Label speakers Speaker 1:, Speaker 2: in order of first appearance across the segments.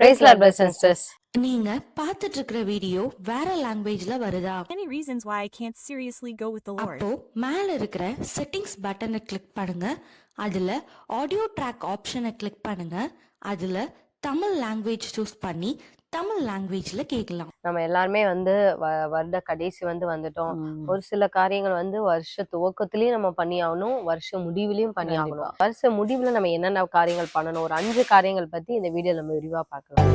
Speaker 1: நீங்க பார்த்துட்டு இருக்கிற வீடியோ வேற லாங்குவேஜ்ல வருதா?
Speaker 2: Many reasons why I can't seriously go with the Lord.
Speaker 1: அப்போ மேல இருக்கிற செட்டிங்ஸ் பட்டனை கிளிக் பண்ணுங்க. அதுல ஆடியோ ட்ராக் ஆப்ஷனை கிளிக் பண்ணுங்க. அதுல தமிழ் லாங்குவேஜ் சூஸ் பண்ணி தமிழ் லாங்குவேஜ்ல கேட்கலாம்.
Speaker 3: நம்ம எல்லாருமே வந்து வருட கடைசி வந்து வந்துட்டோம். ஒரு சில காரியங்கள் வந்து வருஷ துவக்கத்திலயும் நம்ம பண்ணி ஆகணும் வருஷ முடிவுலயும் பண்ணி ஆகணும் வருஷ முடிவுல நம்ம என்னென்ன காரியங்கள் பண்ணணும்? ஒரு அஞ்சு காரியங்கள் பத்தி இந்த வீடியோ நம்ம விரிவா பார்க்கலாம்.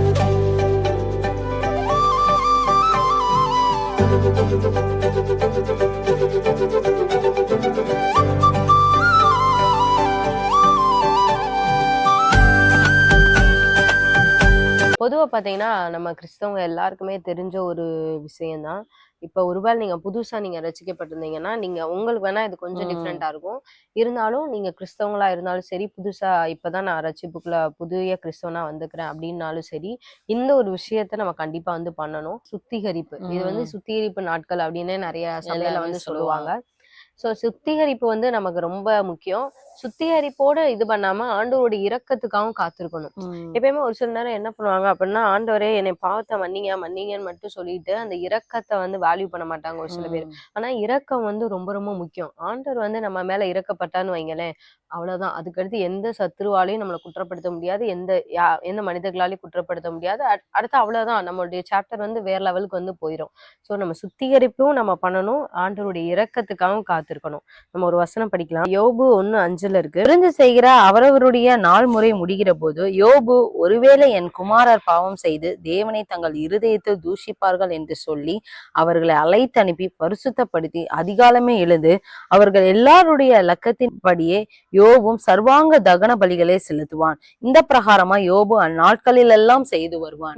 Speaker 3: பொதுவா பாத்தீங்கன்னா நம்ம கிறிஸ்தவங்க எல்லாருக்குமே தெரிஞ்ச ஒரு விஷயம்தான் இப்ப ஒருவேளை நீங்க புதுசா நீங்க ரசிக்கப்பட்டிருந்தீங்கன்னா நீங்க உங்களுக்கு வேணா இது கொஞ்சம்
Speaker 4: ம்.
Speaker 3: டிஃப்ரெண்டா இருக்கும் இருந்தாலும் நீங்க கிறிஸ்தவங்களா இருந்தாலும் சரி புதுசா இப்பதான் நான் ரட்சிப்புக்குள்ள புதிய கிறிஸ்தவனா வந்துக்கிறேன் அப்படின்னாலும் சரி இந்த ஒரு விஷயத்த நம்ம கண்டிப்பா வந்து பண்ணணும் சுத்திகரிப்பு இது வந்து. சுத்திகரிப்பு நாட்கள் அப்படின்னு நிறைய சபையில வந்து
Speaker 4: சொல்லுவாங்க.
Speaker 3: சோ சுத்திகரிப்பு வந்து நமக்கு ரொம்ப முக்கியம். சுத்திகரிப்போட இது பண்ணாம ஆண்டவரோட இரக்கத்துக்காகவும் காத்திருக்கணும். எப்பயுமே ஒரு சில நேரம் என்ன பண்ணுவாங்க அப்படின்னா ஆண்டவரே என்னை பாவத்தை மன்னிங்க மன்னிங்கன்னு மட்டும் சொல்லிட்டு அந்த இரக்கத்தை வந்து வேல்யூ பண்ண மாட்டாங்க ஒரு சில பேர். ஆனா இரக்கம் வந்து ரொம்ப ரொம்ப முக்கியம். ஆண்டவர் வந்து நம்ம மேல இறக்கப்பட்டான்னு வைங்களேன் அவ்வளவுதான். அதுக்கடுத்து எந்த சத்ருவாலையும் நம்மளை குற்றப்படுத்த முடியாது. எந்த யா- எந்த மனிதர்களாலையும் குற்றப்படுத்த முடியாது. அட்- அடுத்து அவ்வளவுதான். நம்மளுடைய சாப்டர் வந்து வேற லெவலுக்கு வந்து போயிடும் சோ நம்ம சுத்திகரிப்பும் நம்ம பண்ணணும். ஆண்டவருடைய இரக்கத்துக்காகவும் பார்த்துருக்கணும். நம்ம ஒரு வசனம் படிக்கலாம். யோபு ஒன்னு அஞ்சுல இருக்கு. விருந்து செய்கிற அவரவருடைய நாள் முறை முடிகிற போது யோபு ஒருவேளை என் குமாரர் பாவம் செய்து தேவனை தங்கள் இருதயத்தில் தூஷிப்பார்கள் என்று சொல்லி அவர்களை அழைத்து அனுப்பி பரிசுத்தப்படுத்தி அதிகாலமே எழுந்து அவர்கள் எல்லாருடைய லக்கத்தின்படியே யோபும் சர்வாங்க தகன பலிகளை செலுத்துவான். இந்த பிரகாரமா யோபு அந்நாட்களில் எல்லாம் செய்து வருவான்.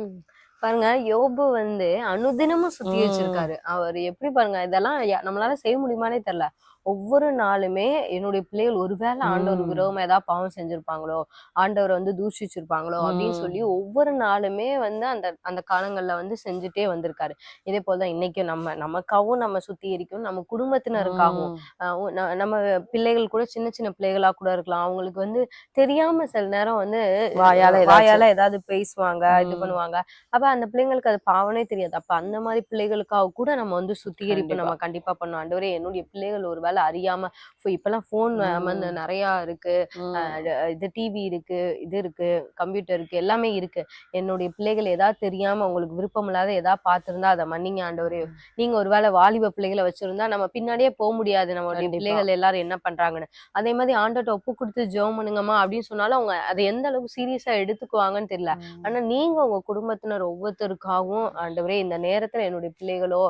Speaker 3: பாருங்க யோபு வந்து அனுதினமும் சுத்தி. வச்சிருக்காரு அவர் எப்படி பாருங்க இதெல்லாம் நம்மளால செய்ய முடியுமானே தெரியல ஒவ்வொரு நாளுமே என்னுடைய பிள்ளைகள் ஒருவேளை ஆண்டவர். விரோதமா ஏதாவது பாவம் செஞ்சிருப்பாங்களோ ஆண்டவரை வந்து தூஷிச்சிருப்பாங்களோ அப்படின்னு. சொல்லி ஒவ்வொரு நாளுமே வந்து அந்த அந்த காலங்கள்ல வந்து செஞ்சுட்டே வந்திருக்காரு இதே போலதான் இன்னைக்கும் நம்ம நமக்காகவும் நம்ம சுத்திகரிக்கும் நம்ம குடும்பத்தினருக்காகவும் நம்ம பிள்ளைகள் கூட சின்ன சின்ன பிள்ளைகளா கூட இருக்கலாம் அவங்களுக்கு வந்து தெரியாம சில நேரம் வந்து
Speaker 4: வாயால.
Speaker 3: வாயால ஏதாவது பேசுவாங்க இது. பண்ணுவாங்க அப்ப அந்த பிள்ளைங்களுக்கு அது பாவனே தெரியாது அப்ப அந்த மாதிரி பிள்ளைகளுக்காக கூட நம்ம வந்து சுத்திகரிப்பு. நம்ம கண்டிப்பா பண்ணணும் ஆண்டவரே என்னுடைய பிள்ளைகள் ஒருவேளை அறியாம இப்ப இப்பெல்லாம் போன் வந்து. நிறைய இருக்கு. இது டிவி இருக்கு இது இருக்கு கம்ப்யூட்டர் இருக்கு எல்லாமே இருக்கு. என்னுடைய பிள்ளைகள் ஏதாவது தெரியாம உங்களுக்கு விருப்பம் இல்லாத ஏதாவது பார்த்திருந்தா அதை மன்னிங்க ஆண்டவரே. நீங்க ஒருவேளை வாலிப பிள்ளைகளை வச்சிருந்தா நம்ம பின்னாடியே போக முடியாது. நம்மளுடைய. பிள்ளைகள் எல்லாரும் என்ன பண்றாங்கன்னு. அதே மாதிரி ஆண்டோட்ட ஒப்பு கொடுத்து ஜெபம் பண்ணுங்கம்மா அப்படின்னு சொன்னாலும் அவங்க அதை எந்த அளவுக்கு சீரியஸா எடுத்துக்குவாங்கன்னு தெரியல. ஆனா நீங்க உங்க குடும்பத்தினர் ஒவ்வொருத்தருக்காகவும் ஆண்டவரே இந்த நேரத்துல என்னுடைய பிள்ளைகளோ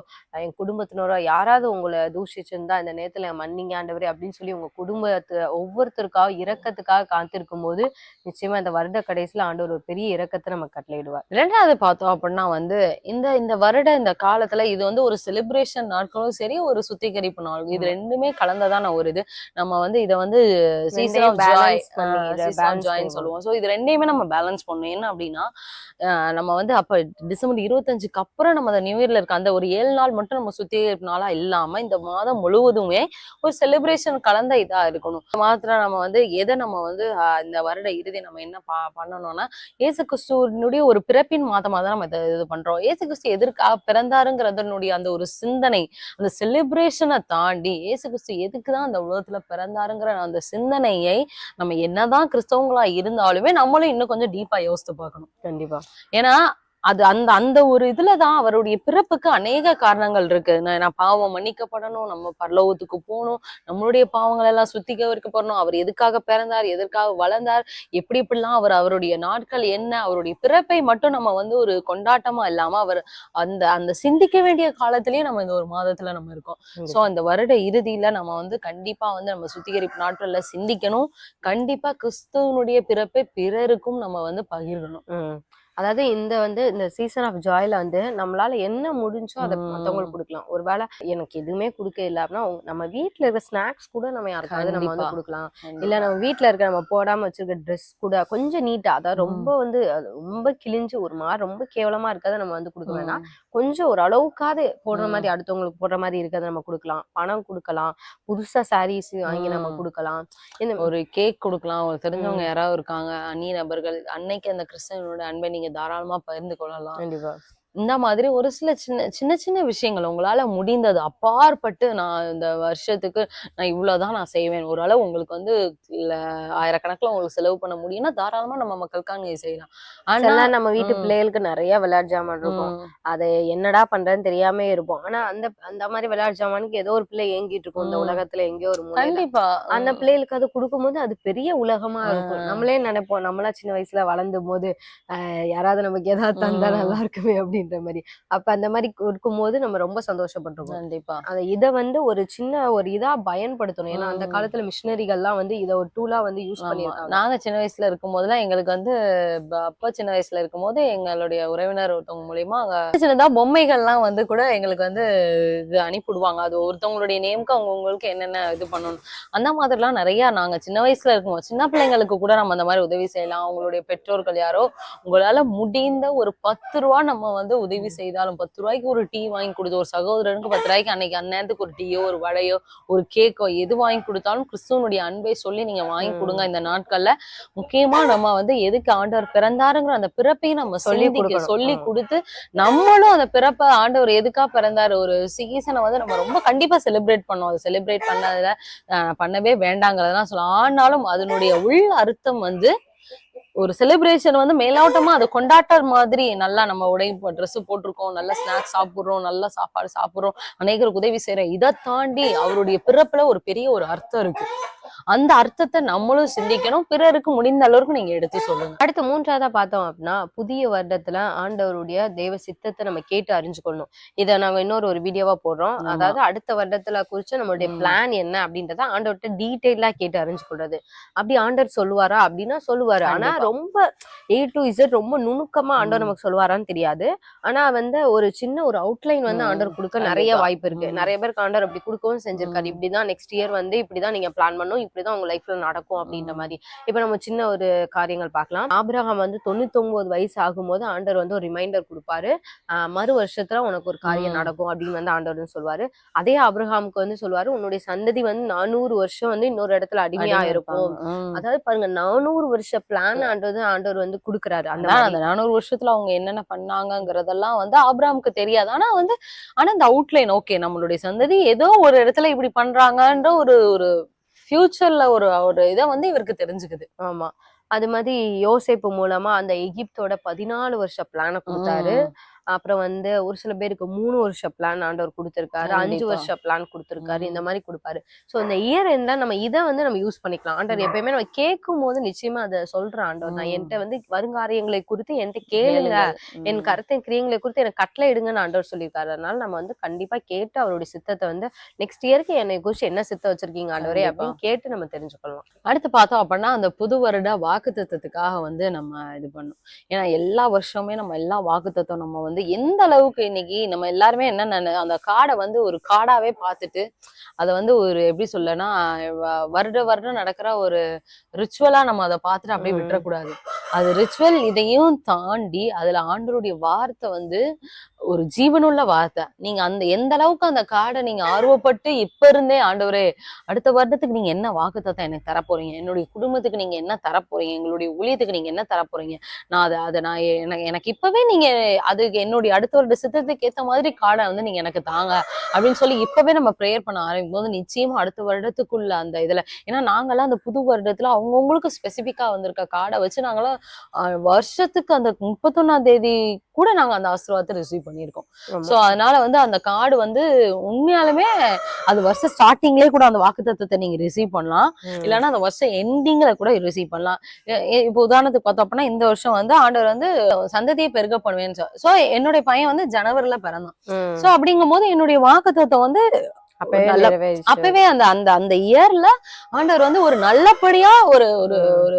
Speaker 3: என் குடும்பத்தினரோ யாராவது உங்களை தூஷிச்சிருந்தா இந்த நேரத்துல மன்னிங்க ஆண்டவரே அப்படின்னு சொல்லி உங்க குடும்பத்து ஒவ்வொருத்தருக்காக இரக்கத்துக்காக காத்திருக்கும் போது நிச்சயமா இந்த வருட கடைசியில ஆண்டவர் ஒரு பெரிய இரக்கத்தை நம்ம கட்டளையிடுவார்.
Speaker 4: ரெண்டாவது பார்த்தோம் அப்படின்னா வந்து இந்த இந்த வருட இந்த காலத்துல இது வந்து ஒரு செலிப்ரேஷன் நாட்களும் சரி ஒரு சுத்திகரிப்பு நாள் இது. ரெண்டுமே கலந்ததான ஒரு இது. நம்ம வந்து இத வந்து சீசன் ஆஃப் ஜாய் ஜாய்னு. சொல்லுவோம். ஸோ இது ரெண்டையுமே நம்ம பேலன்ஸ் பண்ணணும். என்ன அப்படின்னா நம்ம வந்து அப்ப டிசம்பர் இருபத்தஞ்சுக்கு அப்புறம் நம்ம அந்த நியூ இயர்ல இருக்க அந்த ஒரு ஏழு நாள் மட்டும் நம்ம சுத்திகரிப்பு நாளா இல்லாம இந்த மாதம் முழுவதுமே ஒரு செலிப்ரேஷன் கலந்த இதா இருக்கணும். மாதத்துல நம்ம வந்து எதை நம்ம வந்து இந்த வருட இறுதி நம்ம என்ன பா- பண்ணணும்னா இயேசு கிறிஸ்துவனுடைய ஒரு பிறப்பின் மாதமா தான் நம்ம இதை இது பண்றோம். இயேசு கிறிஸ்து எதற்காக பிறந்தாருங்கிறதனுடைய அந்த ஒரு சிந்தனை அந்த செலிப்ரேஷனை தாண்டி இயேசு கிறிஸ்து எதுக்கு தான் அந்த உலகத்துல பிறந்தாருங்கிற அந்த சிந்தனையை நம்ம என்னதான் கிறிஸ்தவங்களா இருந்தாலுமே நம்மளும் இன்னும் கொஞ்சம் டீப்பா யோசித்து பார்க்கணும்.
Speaker 3: கண்டிப்பா.
Speaker 4: ஏன்னா அது அந்த அந்த ஒரு இதுலதான் அவருடைய பிறப்புக்கு அநேக காரணங்கள் இருக்கு. நான் பாவம் மன்னிக்கப்படணும் நம்ம பரலோகத்துக்கு போகணும் நம்மளுடைய பாவங்கள் எல்லாம் சுத்திகரிக்கப்படணும் அவர் எதுக்காக பிறந்தார் எதற்காக வளர்ந்தார் எப்படி இப்படிலாம் அவர் அவருடைய நாட்கள் என்ன அவருடைய பிறப்பை மட்டும் நம்ம வந்து ஒரு கொண்டாட்டமா இல்லாம அவர் அந்த அந்த சிந்திக்க வேண்டிய காலத்திலயும் நம்ம இந்த ஒரு மாதத்துல நம்ம இருக்கோம். சோ அந்த வருட இறுதியில நம்ம வந்து கண்டிப்பா வந்து நம்ம சுத்திகரிப்பு நாட்கள்ல சிந்திக்கணும். கண்டிப்பா கிறிஸ்துவனுடைய பிறப்பை பிறருக்கும் நம்ம வந்து பகிரணும்.
Speaker 3: அதாவது இந்த வந்து இந்த சீசன் ஆஃப் ஜாய்ல வந்து நம்மளால என்ன முடிஞ்சோ அதை
Speaker 4: ம்.
Speaker 3: மத்தவங்களுக்கு கொடுக்கலாம் ஒருவேளை எனக்கு எதுவுமே கொடுக்க இல்லை அப்படின்னா நம்ம வீட்ல இருக்க ஸ்நாக்ஸ் கூட நம்ம யாருக்காவது நம்ம வந்து. கொடுக்கலாம் இல்ல நம்ம வீட்ல இருக்க நம்ம போடாம வச்சிருக்க ட்ரெஸ் கூட கொஞ்சம் நீட்டா அதாவது ரொம்ப வந்து ரொம்ப கிழிஞ்சு ஒரு மாதிரி ரொம்ப கேவலமா இருக்கதை நம்ம வந்து கொடுக்க வேணாம் கொஞ்சம் ஒரு அளவுக்காவது போடுற. மாதிரி அடுத்தவங்களுக்கு போடுற மாதிரி இருக்கிறத நம்ம கொடுக்கலாம் பணம் கொடுக்கலாம் புதுசா சாரீஸ் வாங்கி நம்ம. கொடுக்கலாம் இந்த
Speaker 4: ஒரு கேக் கொடுக்கலாம் ஒரு தெரிஞ்சவங்க. யாராவது இருக்காங்க அந்நிய நபர்கள் அன்னைக்கு அந்த கிறிஸ்தவனோட அன்பை நீங்க நீங்க தாராளமா பகிர்ந்து கொள்ளலாம்.
Speaker 3: கண்டிப்பா.
Speaker 4: இந்த மாதிரி ஒரு சில சின்ன சின்ன சின்ன விஷயங்கள் உங்களால முடிந்தது. அப்பாற்பட்டு நான் இந்த வருஷத்துக்கு நான் இவ்வளவுதான் நான் செய்வேன். ஓரளவு உங்களுக்கு வந்து ஆயிரக்கணக்கில் உங்களுக்கு செலவு பண்ண முடியும்னா தாராளமா நம்ம மக்களுக்காக நீங்க செய்யலாம். ஆனா
Speaker 3: நம்ம வீட்டு. பிள்ளைகளுக்கு நிறைய விளையாட்டு ஜாமான் இருக்கும். அதை என்னடா பண்றேன்னு தெரியாம இருப்போம். ஆனா அந்த அந்த மாதிரி விளையாட்டு ஜாமானுக்கு ஏதோ ஒரு பிள்ளை ஏங்கிட்டு இருக்கும். இந்த. உலகத்துல எங்கேயோ ஒரு
Speaker 4: கண்டிப்பா.
Speaker 3: அந்த பிள்ளைகளுக்கு அது கொடுக்கும்போது அது பெரிய உலகமா இருக்கும். நம்மளே நினைப்போம். நம்மளா சின்ன வயசுல வளர்ந்தும் போது யாராவது நமக்கு ஏதாவது தந்தா. நல்லா இருக்குமே அப்படின்ற மாதிரி. அப்ப அந்த மாதிரி கொடுக்கும்போது நம்ம ரொம்ப சந்தோஷப்பட்டிருக்கோம்.
Speaker 4: கண்டிப்பா.
Speaker 3: அதை இதை வந்து ஒரு சின்ன ஒரு இதா பயன்படுத்தணும். ஏன்னா அந்த. காலத்துல மிஷினரிகள்லாம் வந்து இதை ஒரு டூலா வந்து யூஸ்
Speaker 4: ஆமா.
Speaker 3: பண்ணியிருக்காங்க.
Speaker 4: நாங்க சின்ன வயசுல இருக்கும் போதெல்லாம் எங்களுக்கு வந்து அப்பா சின்ன வயசுல இருக்கும் போது எங்களுடைய உறவினர் ஒருத்தவங்க மூலியமா அங்க சின்னதா பொம்மைகள்லாம் வந்து கூட எங்களுக்கு வந்து இது அனுப்பிவிடுவாங்க. அது ஒருத்தவங்களுடைய நேமுக்கு அவங்க உங்களுக்கு என்னென்ன இது பண்ணணும். அந்த மாதிரிலாம் நிறைய நாங்க சின்ன வயசுல இருக்கும்போது சின்ன பிள்ளைங்களுக்கு கூட நம்ம அந்த மாதிரி உதவி செய்யலாம். அவங்களுடைய பெற்றோர்கள் யாரோ உங்களால முடிந்த ஒரு பத்து ரூபா நம்ம வந்து உதவி செய்தாலும் பத்து ரூபாய்க்கு ஒரு டீ வாங்கி கொடுத்து ஒரு சகோதரனுக்கு பத்து ரூபாய்க்கு அன்னைக்கு அந்நேரத்துக்கு ஒரு டீயோ ஒரு வடையோ ஒரு கேக்கோ எது வாங்கி கொடுத்தாலும் கிறிஸ்துவனுடைய அன்பை சொல்லி நீங்க வாங்கி. கொடுங்க. இந்த நாட்கள்ல முக்கியமா நம்ம வந்து எதுக்கு ஆண்டவர் பிறந்தாருங்கிற அந்த பிறப்பையும் நம்ம
Speaker 3: சொல்லி
Speaker 4: சொல்லி. கொடுத்து நம்மளும் அந்த பிறப்ப ஆண்டவர் எதுக்கா பிறந்தாரு? ஒரு சீசனை வந்து நம்ம ரொம்ப கண்டிப்பா செலிப்ரேட் பண்ணோம். அது செலிப்ரேட் பண்ணதுல பண்ணவே வேண்டாங்கிறதெல்லாம் சொல்லலாம் ஆனாலும் அதனுடைய உள் அர்த்தம் வந்து ஒரு செலிப்ரேஷன் வந்து மேலோட்டமா அது கொண்டாட்டர் மாதிரி நல்லா நம்ம உடை ட்ரெஸ் போட்டிருக்கோம். நல்ல ஸ்நாக்ஸ் சாப்பிடுறோம். நல்ல சாப்பாடு சாப்பிடுறோம். அநேகருக்கு உதவி செய்யறோம். இதை தாண்டி அவருடைய பிறப்புல ஒரு பெரிய ஒரு அர்த்தம் இருக்கு. அந்த அர்த்தத்தை நம்மளும் சிந்திக்கணும் பிறருக்கு முடிந்த அளவுக்கு நீங்க எடுத்து சொல்லுங்க
Speaker 3: அடுத்து மூன்றாவதா பார்த்தோம் அப்படின்னா புதிய வருடத்துல ஆண்டவருடைய தெய்வ சித்தத்தை நம்ம கேட்டு அறிஞ்சுக்கணும் இதை நாங்க இன்னொரு ஒரு வீடியோவா போடுறோம். அதாவது அடுத்த வருடத்துல குறிச்சு நம்மளுடைய. பிளான் என்ன அப்படின்றத ஆண்டவர்கிட்ட டீட்டெயிலா கேட்டு அறிஞ்சுக்கொள்றது அப்படி ஆண்டவர் சொல்லுவாரா அப்படின்னா சொல்லுவாரு ஆனா. ரொம்ப ஏ டு இசட் ரொம்ப நுணுக்கமா ஆண்டவர். நமக்கு சொல்லுவாரான்னு தெரியாது ஆனா வந்து ஒரு சின்ன ஒரு அவுட்லைன் வந்து. ஆண்டவர் கொடுக்க நிறைய. வாய்ப்பு இருக்கு. நிறைய பேருக்கு ஆண்டவர் அப்படி கொடுக்கவும் செஞ்சிருக்காரு. இப்படிதான் நெக்ஸ்ட் இயர் வந்து இப்படிதான் நீங்க பிளான் பண்ணும் இப்படிதான் உங்க லைஃப்ல நடக்கும் அப்படின்ற. மாதிரி இப்ப நம்ம சின்ன ஒரு காரியங்கள் பார்க்கலாம் ஆபிரகாம் வந்து தொண்ணூத்தொன்பது வயசு ஆகும்போது ஆண்டவர் வந்து ஒரு ரிமைண்டர் கொடுப்பாரு மறு வருஷத்துல உனக்கு ஒரு காரியம். நடக்கும் அப்படின்னு வந்து ஆண்டவர் வந்து சொல்லுவாரு அதே ஆபிரகாமுக்கு வந்து சொல்லுவாரு உன்னுடைய சந்ததி வந்து நானூறு வருஷம் வந்து இன்னொரு இடத்துல அடிமையா
Speaker 4: அடிமை
Speaker 3: இருக்கும். அதாவது பாருங்க நானூறு வருஷ பிளான் ஆண்டவர் ஆண்டவர் வந்து கொடுக்குறாரு அந்த.
Speaker 4: அந்த நானூறு வருஷத்துல அவங்க என்னென்ன பண்ணாங்கங்கிறதெல்லாம் வந்து ஆபிரகாமுக்கு தெரியாது ஆனா வந்து ஆனா இந்த அவுட்லைன் ஓகே நம்மளுடைய சந்ததி ஏதோ ஒரு இடத்துல இப்படி பண்றாங்கன்ற ஒரு ஒரு ஃபியூச்சர்ல ஒரு ஒரு இதை வந்து இவருக்கு தெரிஞ்சுக்குது.
Speaker 3: ஆமா. அது மாதிரி யோசேப்பு மூலமா அந்த எகிப்தோட பதினாலு வருஷ பிளான கொடுத்தாரு. அப்புறம் வந்து ஒரு சில பேருக்கு மூணு வருஷ பிளான் ஆண்டவர் கொடுத்திருக்காரு அஞ்சு. வருஷ பிளான் கொடுத்திருக்காரு இந்த. மாதிரி கொடுப்பாரு சோ இந்த இயர் இருந்தா நம்ம இதை வந்து நம்ம யூஸ் பண்ணிக்கலாம் ஆண்டவர். எப்பயுமே நம்ம கேட்கும் போது நிச்சயமா அதை சொல்ற ஆண்டவர் நான். என்கிட்ட வந்து வருங்காரியங்களை குறித்து என்கிட்ட கேளுங்க. என். கருத்தை கிரியங்களை குறித்து எனக்கு கட்டளை இடுங்கன்னு ஆண்டவர் சொல்லியிருக்காரு அதனால நம்ம வந்து கண்டிப்பா கேட்டு அவருடைய சித்தத்தை வந்து நெக்ஸ்ட் இயருக்கு என்னை குறிச்சு என்ன சித்தம் வச்சிருக்கீங்க ஆண்டவரே. அப்படின்னு கேட்டு நம்ம தெரிஞ்சுக்கலாம்
Speaker 4: அடுத்து பார்த்தோம் அப்படின்னா அந்த புது வருட வாக்குத்தத்தத்துக்காக வந்து நம்ம இது பண்ணோம் ஏன்னா எல்லா வருஷமே நம்ம எல்லா வாக்குத்தத்தம் நம்ம வந்து எந்த அளவுக்கு இன்னைக்கு நம்ம எல்லாருமே என்ன அந்த காடை வந்து ஒரு காடாவே பார்த்துட்டு அதை வந்து ஒரு எப்படி சொல்லனா வருட வருடம் நடக்கிற ஒரு ரிச்சுவலா நம்ம அதை பார்த்துட்டு அப்படியே. விட்டுறக்கூடாது அது ரிச்சுவல் இதையும் தாண்டி அதுல ஆண்டருடைய வார்த்தை வந்து ஒரு ஜீவனுள்ள வார்த்தை. நீங்க அந்த எந்த அளவுக்கு அந்த காடை நீங்க ஆர்வப்பட்டு இப்ப இருந்தே ஆண்டவரே அடுத்த வருடத்துக்கு நீங்க என்ன வாக்குத்தத்தம் எனக்கு தரப்போறீங்க என்னுடைய குடும்பத்துக்கு நீங்க என்ன தரப்போறீங்க எங்களுடைய ஊழியத்துக்கு நீங்க என்ன தரப்போறீங்க நான் அதை அதை நான் எனக்கு இப்பவே நீங்க அதுக்கு என்னுடைய அடுத்த வருட சித்தத்துக்கு ஏத்த மாதிரி காடை வந்து நீங்க எனக்கு தாங்க அப்படின்னு சொல்லி இப்பவே நம்ம ப்ரேயர் பண்ண ஆரம்பிக்கும் போது நிச்சயமா அடுத்த வருடத்துக்குள்ள அந்த இதுல ஏன்னா நாங்கெல்லாம் அந்த புது வருடத்துல அவங்கவுங்களுக்கு ஸ்பெசிபிக்கா வந்திருக்க காடை வச்சு நாங்களாம் வருஷத்துக்கு அந்த முப்பத்தொன்னாம் தேதி கூட நாங்க அந்த ஆசீர்வாதத்தை ரிசீவ் பண்ணுவோம்
Speaker 3: பண்ணியிருக்கோம்.
Speaker 4: சோ அதனால வந்து அந்த கார்டு வந்து உண்மையாலுமே அது வருஷம் ஸ்டார்டிங்லயே கூட அந்த வாக்குத்தத்தத்தை நீங்க ரிசீவ் பண்ணலாம். இல்லைன்னா அந்த வருஷம் எண்டிங்ல கூட ரிசீவ் பண்ணலாம் இப்போ உதாரணத்துக்கு பார்த்தோம் அப்படின்னா இந்த வருஷம் வந்து ஆண்டவர் வந்து சந்ததியை பெருக பண்ணுவேன்னு சோ என்னுடைய பையன் வந்து ஜனவரில பிறந்தான். சோ அப்படிங்கும் போது என்னுடைய வாக்குத்தத்தம் வந்து
Speaker 3: அப்பவே
Speaker 4: அந்த அந்த அந்த இயர்ல ஆண்டவர் வந்து ஒரு நல்லபடியா ஒரு ஒரு.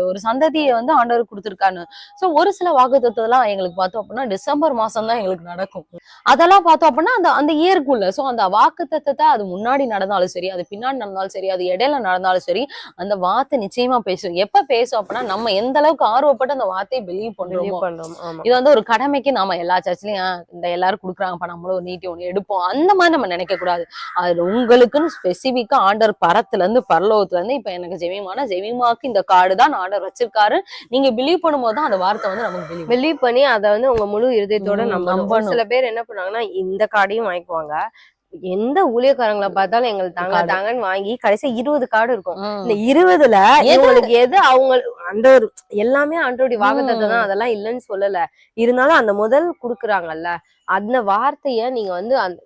Speaker 4: ஒரு சந்ததியை வந்து ஆண்டவர் கொடுத்திருக்காரு சோ ஒரு சில வாக்குத்தத்தம்லாம் எங்களுக்கு பார்த்தோம் அப்படின்னா டிசம்பர் மாசம் தான் எங்களுக்கு நடக்கும். அதெல்லாம் பார்த்தோம் அப்படின்னா அந்த அந்த இயர்க்குள்ள சோ அந்த வாக்குத்தத்தத்தை அது முன்னாடி நடந்தாலும் சரி அது பின்னாடி நடந்தாலும் சரி அது இடையில நடந்தாலும் சரி அந்த வார்த்தை நிச்சயமா பேசும். எப்ப பேசும் அப்படின்னா நம்ம எந்த அளவுக்கு ஆர்வப்பட்டு அந்த வார்த்தையை பிலீவ் பண்றோமோ. இது வந்து ஒரு கடமைக்கு நாம எல்லா சர்ச்லயும் இந்த எல்லாரும் குடுக்குறாங்கப்பா நம்மளும் ஒரு நீட்டி ஒண்ணு எடுப்போம். அந்த மாதிரி நம்ம நினைக்க கூடாது அது உங்களுக்குன்னு ஸ்பெசிபிக்கா ஆண்டர் பரத்துல இருந்து பரலோகத்துல இருந்து இப்ப எனக்கு ஜெமிமானா ஜெமிமாக்கு இந்த கார்டு தான் ஆண்டர் வச்சிருக்காரு. நீங்க பிலீவ் பண்ணும்போது தான் அந்த வார்த்தை வந்து நமக்கு பிலீவ்
Speaker 3: பண்ணி அதை வந்து உங்க முழு இருதயத்தோட
Speaker 4: ம்,
Speaker 3: நம்பணும். ஒரு
Speaker 4: நம்பணும்.
Speaker 3: சில பேர் என்ன பண்ணுவாங்கன்னா இந்த கார்டையும் வாங்கிக்குவாங்க. எந்த ஊழியக்காரங்களை பார்த்தாலும் எங்களுக்கு தாங்க. தாங்கன்னு வாங்கி கடைசி இருபது கார்டு இருக்கும். இந்த இருபதுல? இவங்களுக்கு எது? அவங்க அந்த ஒரு எல்லாமே ஆண்டோடைய வாக்குத்தத்தம் தான். அதெல்லாம் இல்லைன்னு சொல்லல. இருந்தாலும் அந்த முதல் குடுக்குறாங்கல்ல அந்த வார்த்தைய நீங்க வந்து அந்த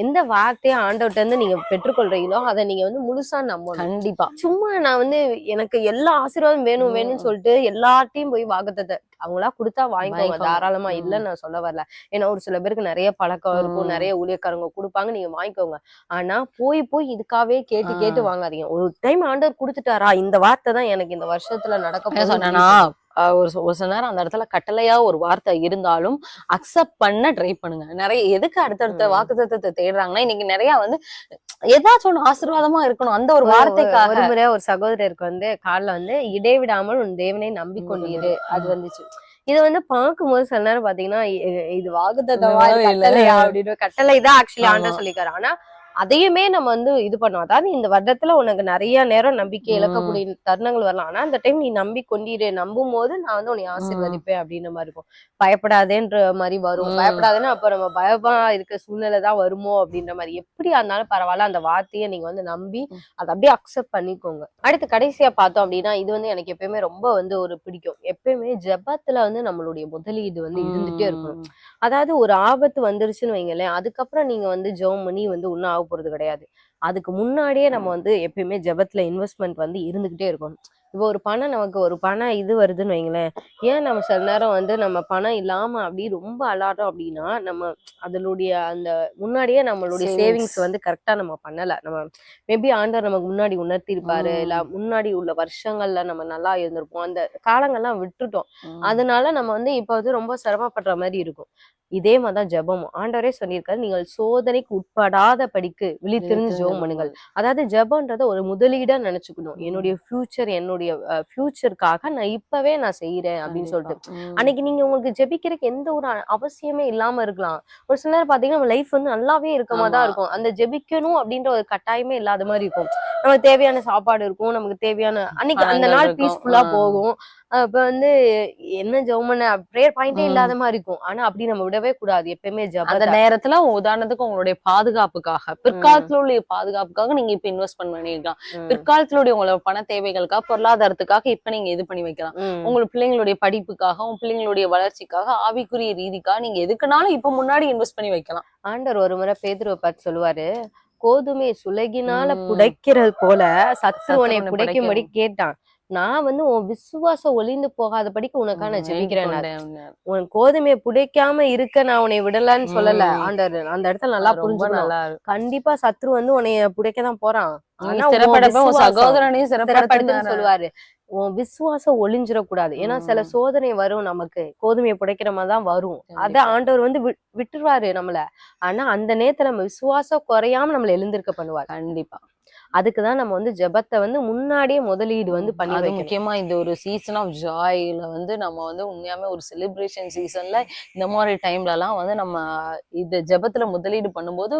Speaker 3: எந்த வார்த்தையை ஆண்டவர்ட்ட இருந்து நீங்க பெற்றுக்கொள்றீங்களோ அதை நீங்க வந்து முழுசா நம்பணும்
Speaker 4: கண்டிப்பா
Speaker 3: சும்மா நான் வந்து எனக்கு எல்லா ஆசீர்வாதம் வேணும். வேணும்னு சொல்லிட்டு எல்லார்ட்டையும் போய் வாக்குத்தத்தை அவங்களா கொடுத்தா வாங்கிக்கோங்க. தாராளமா. இல்லைன்னு நான் சொல்ல வரல ஏன்னா ஒரு சில பேருக்கு நிறைய பழக்கம் இருக்கும். நிறைய ஊழியக்காரங்க கொடுப்பாங்க நீங்க வாங்கிக்கோங்க ஆனா போய் போய் இதுக்காவே கேட்டு. கேட்டு வாங்காதீங்க ஒரு டைம் ஆண்டவர் கொடுத்துட்டாரா இந்த வார்த்தை தான் எனக்கு இந்த வருஷத்துல நடக்க
Speaker 4: அஹ் ஒரு சில- ஒரு சில நேரம் அந்த இடத்துல கட்டளையா ஒரு வார்த்தை இருந்தாலும் அக்செப்ட் பண்ண ட்ரை பண்ணுங்க நிறைய எதுக்கு அடுத்தடுத்த
Speaker 3: ம்.
Speaker 4: வாக்குத்தத்தத்தை தேடுறாங்கன்னா இன்னைக்கு நிறைய வந்து ஏதாச்சும் ஒண்ணு ஆசீர்வாதமா இருக்கணும் அந்த ஒரு வார்த்தைக்காக
Speaker 3: ஒரு முறை ஒரு சகோதரருக்கு வந்து கால்ல வந்து இடைவிடாமல் உன் தேவனை நம்பிக்கொண்டீரு அது வந்துச்சு இது வந்து பார்க்கும்போது சில நேரம் பாத்தீங்கன்னா இது
Speaker 4: இல்ல.
Speaker 3: கட்டளையா அப்படின்னு கட்டளை தான் ஆக்சுவலி
Speaker 4: ஆமா.
Speaker 3: ஆண்டர் சொல்லிக்காரு ஆனா அதையுமே நம்ம வந்து இது பண்ணோம் அதாவது இந்த வருடத்துல உனக்கு நிறைய நேரம் நம்பிக்கை இழக்கக்கூடிய தருணங்கள் வரலாம். ஆனா அந்த டைம் நீ நம்பி கொண்டீரு நம்பும் போது நான் வந்து உன்னை ஆசீர்வதிப்பேன் அப்படின்ற மாதிரி இருக்கும். பயப்படாதேன்ற மாதிரி வரும். பயப்படாதேன்னா அப்ப நம்ம பயமா இருக்க சூழ்நிலை தான் வருமோ அப்படின்ற மாதிரி. எப்படியா இருந்தாலும் பரவாயில்ல. அந்த வார்த்தையை நீங்க வந்து நம்பி அதை அப்படியே அக்செப்ட் பண்ணிக்கோங்க. அடுத்து கடைசியா பார்த்தோம் அப்படின்னா இது வந்து எனக்கு எப்பயுமே ரொம்ப வந்து ஒரு பிடிக்கும். எப்பயுமே ஜெபத்துல வந்து நம்மளுடைய முதலீடு வந்து இருந்துட்டே இருக்கணும். அதாவது ஒரு ஆபத்து வந்துருச்சுன்னு வைங்களேன். அதுக்கப்புறம் நீங்க வந்து ஜெபம் பண்ணி வந்து ஒன்றும் ஆக போறது கிடையாது. அதுக்கு முன்னாடியே நம்ம வந்து எப்பயுமே ஜெபத்துல இன்வெஸ்ட்மெண்ட் வந்து இருந்துகிட்டே இருக்கணும். இப்போ ஒரு பணம் நமக்கு ஒரு பணம் இது வருதுன்னு வைங்களேன். ஏன் நம்ம சில நேரம் வந்து நம்ம பணம் இல்லாம அப்படி ரொம்ப அலாடுறோம் அப்படின்னா நம்ம அதனுடைய அந்த முன்னாடியே நம்மளுடைய. சேவிங்ஸ் வந்து கரெக்டா நம்ம பண்ணல. நம்ம மேபி ஆண்டவர் நமக்கு முன்னாடி உணர்த்தி இருப்பாரு
Speaker 4: ம்.
Speaker 3: இல்ல முன்னாடி உள்ள வருஷங்கள்ல நம்ம நல்லா இருந்திருப்போம். அந்த காலங்கள்லாம் விட்டுட்டோம். அதனால நம்ம வந்து இப்ப வந்து ரொம்ப சிரமப்படுற மாதிரி இருக்கும். இதே மாதிரிதான் ஜெபமும் ஆண்டவரே சொல்லியிருக்காரு நீங்கள் சோதனைக்கு உட்படாத படிக்கு விழித்திருந்து ஜெபம் பண்ணுங்கள் அதாவது ஜெபம்ன்றத ஒரு முதலீடா நினைச்சுக்கணும். என்னுடைய ஃபியூச்சர் என்னுடைய ஃபியூச்சருக்காக நான் இப்பவே நான் செய்யறேன் அப்படின்னு சொல்லிட்டு. அன்னைக்கு நீங்க உங்களுக்கு ஜெபிக்கிறதுக்கு எந்த ஒரு அவசியமே இல்லாம இருக்கலாம் ஒரு சில நேரம் பாத்தீங்கன்னா நம்ம லைஃப் வந்து நல்லாவே இருக்கமா தான். இருக்கும் அந்த ஜெபிக்கணும் அப்படின்ற ஒரு கட்டாயமே இல்லாத மாதிரி இருக்கும் நமக்கு தேவையான சாப்பாடு இருக்கும் நமக்கு தேவையான அன்னைக்கு அந்த நாள். பீஸ்ஃபுல்லா. போகும் இப்ப வந்து என்ன ஜெபம் பண்ண ப்ரேயர் பாயிண்டே. இல்லாத மாதிரி இருக்கும் ஆனா அப்படி நம்ம விடவே கூடாது எப்பயுமே
Speaker 4: அந்த
Speaker 3: ஜெபத்தை
Speaker 4: நேரத்துல உதாரணத்துக்கு உங்களுடைய பாதுகாப்புக்காக பிற்காலத்துல உள்ள பாதுகாப்புக்காக நீங்க இப்ப இன்வெஸ்ட் பண்ணிருக்கலாம். பிற்காலத்துல உங்களோட பண தேவைகளுக்காக பொருளாதாரத்துக்காக இப்ப நீங்க இது பண்ணி வைக்கலாம்
Speaker 3: ம்.
Speaker 4: உங்க பிள்ளைங்களுடைய படிப்புக்காக உங்க பிள்ளைங்களுடைய வளர்ச்சிக்காக ஆவிக்குரிய ரீதிக்காக நீங்க எதுக்குனாலும் இப்ப முன்னாடி இன்வெஸ்ட் பண்ணி வைக்கலாம்
Speaker 3: ஆண்டவர் ஒரு முறை பேதுருவை பார்த்து சொல்லுவாரு கோதுமை சுலகினால. புடைக்கிறது போல சத்துருவனை புடைக்கும்படி. கேட்டான் நான் வந்து உன் விசுவாசம் ஒளிந்து போகாதபடிக்கு உனக்காக நான் ஜெபிக்கிறேன். உன் கோதுமையை புடைக்காம இருக்க நான் உன்னை விடலன்னு சொல்லல. ஆண்டவர் அந்த இடத்துல நல்லா
Speaker 4: இருக்கு.
Speaker 3: கண்டிப்பா சத்ரு வந்து உன்னைய புடைக்க தான் போறான்.
Speaker 4: சகோதரனையும்
Speaker 3: சிறப்படுத்துன்னு சொல்லுவாரு. உன் விசுவாசம் ஒளிஞ்சிடக்கூடாது ஏன்னா சில. சோதனை வரும் நமக்கு. கோதுமையை புடைக்கிற மாதிரி தான் வரும். அத. ஆண்டவர் வந்து விட்டுருவாரு நம்மள. ஆனா அந்த நேரத்துல நம்ம விசுவாசம் குறையாம நம்மள எழுந்திருக்க பண்ணுவார்.
Speaker 4: கண்டிப்பா.
Speaker 3: அதுக்குதான் நம்ம வந்து ஜெபத்தை வந்து முன்னாடியே முதலீடு வந்து பண்ணி
Speaker 4: அது முக்கியமா இந்த ஒரு சீசன் ஆஃப் ஜாய்ல வந்து நம்ம வந்து உண்மையாமே ஒரு செலிப்ரேஷன் சீசன்ல இந்த மாதிரி டைம்ல எல்லாம் வந்து நம்ம இந்த ஜெபத்துல முதலீடு பண்ணும்போது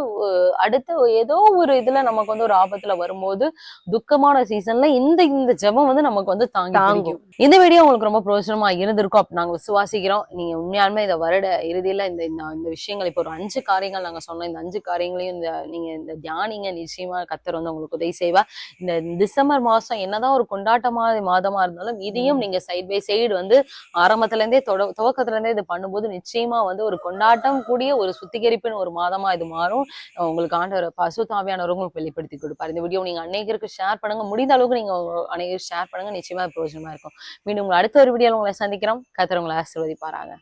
Speaker 4: அடுத்த ஏதோ ஒரு இதுல நமக்கு வந்து ஒரு ஆபத்துல வரும்போது துக்கமான சீசன்ல இந்த இந்த ஜெபம் வந்து நமக்கு வந்து தாங்கி
Speaker 3: தாங்கும்.
Speaker 4: இந்த வீடியோ உங்களுக்கு ரொம்ப பிரயோஜனமா இருந்திருக்கும் அப்ப நாங்க விசுவாசிக்கிறோம். நீங்க உண்மையாலுமே இந்த வருட இறுதியில இந்த இந்த- இந்த விஷயங்கள் இப்போ ஒரு அஞ்சு காரியங்கள் நாங்க சொன்னோம். இந்த அஞ்சு காரியங்களையும் இந்த நீங்க இந்த தியானிங்க நிச்சயமா கத்தர் வந்து உங்களுக்கு உதவி செய்வா. இந்த டிசம்பர் மாசம் என்னதான் ஒரு கொண்டாட்டமா மாதமா இருந்தாலும் இதையும் நீங்க சைட் பை சைடு வந்து ஆரம்பத்துல இருந்தே துவக்கத்துல இருந்தே இது பண்ணும்போது நிச்சயமா வந்து ஒரு கொண்டாட்டம் கூடிய ஒரு சுத்திகரிப்பின் ஒரு மாதமா இது மாறும். உங்களுக்கு ஆண்டவர் பசுத்தாவியானவர் உங்களுக்கு வெளிப்படுத்தி கொடுப்பாரு. இந்த வீடியோ நீங்க அநேகருக்கு ஷேர் பண்ணுங்க. முடிந்த அளவுக்கு நீங்க அநேகருக்கு ஷேர் பண்ணுங்க. நிச்சயமா பிரயோஜனமா இருக்கும். மீண்டும் உங்களை அடுத்த ஒரு வீடியோல உங்களை சந்திக்கிறோம். கத்தர் உங்களை ஆசீர்வதிப்பாராங்க